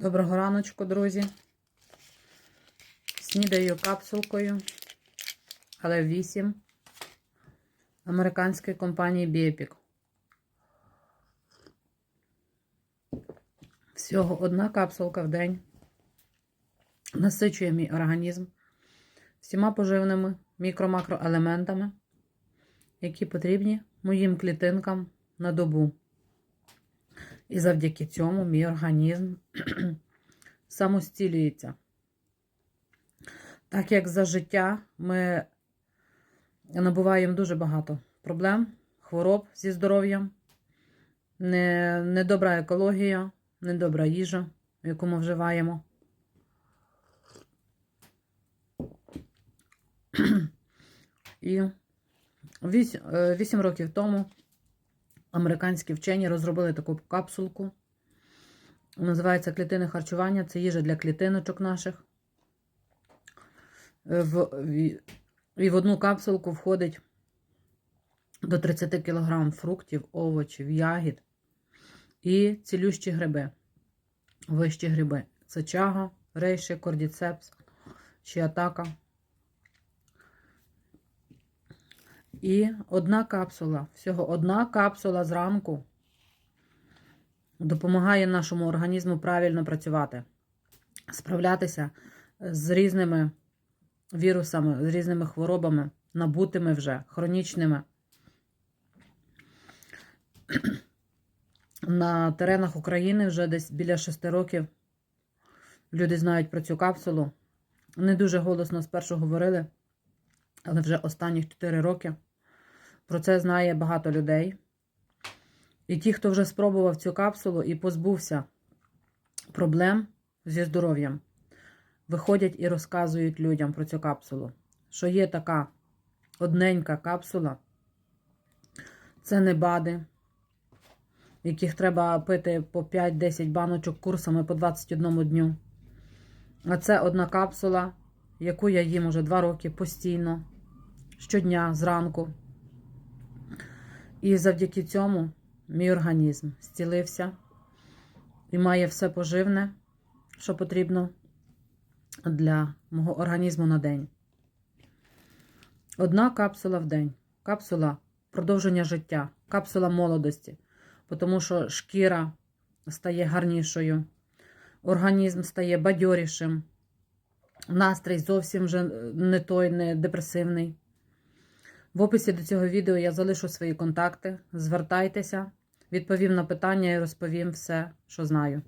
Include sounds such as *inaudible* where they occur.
Доброго раночку, друзі. Снідаю капсулкою, але 8 американської компанії Біепік. Всього одна капсулка в день насичує мій організм всіма поживними мікро-макроелементами, які потрібні моїм клітинкам на добу. І завдяки цьому мій організм *clears throat* самостілюється. Так як за життя ми набуваємо дуже багато проблем, хвороб зі здоров'ям, не, недобра екологія, недобра їжа, яку ми вживаємо. *clears throat* І 8 років тому американські вчені розробили таку капсулку. Називається клітини харчування. Це їжа для клітиночок наших. В, І в одну капсулку входить до 30 кг фруктів, овочів, ягід і цілющі гриби. Вищі гриби. Це чага, рейші, кордіцепс, чиатака. І одна капсула, всього одна капсула зранку допомагає нашому організму правильно працювати, справлятися з різними вірусами, з різними хворобами, набутими вже, хронічними. На теренах України вже десь біля 6 років люди знають про цю капсулу. Не дуже голосно спершу говорили, але вже останніх 4 роки. Про це знає багато людей. І ті, хто вже спробував цю капсулу і позбувся проблем зі здоров'ям, виходять і розказують людям про цю капсулу. Що є така одненька капсула, це не БАДи, яких треба пити по 5-10 баночок курсами по 21 дню. А це одна капсула, яку я їм уже 2 роки постійно, щодня, зранку. І завдяки цьому мій організм зцілився і має все поживне, що потрібно для мого організму на день. Одна капсула в день. Капсула продовження життя, капсула молодості, тому що шкіра стає гарнішою, організм стає бадьорішим, настрій зовсім вже не той, не депресивний. В описі до цього відео я залишу свої контакти. Звертайтеся, відповім на питання і розповім все, що знаю.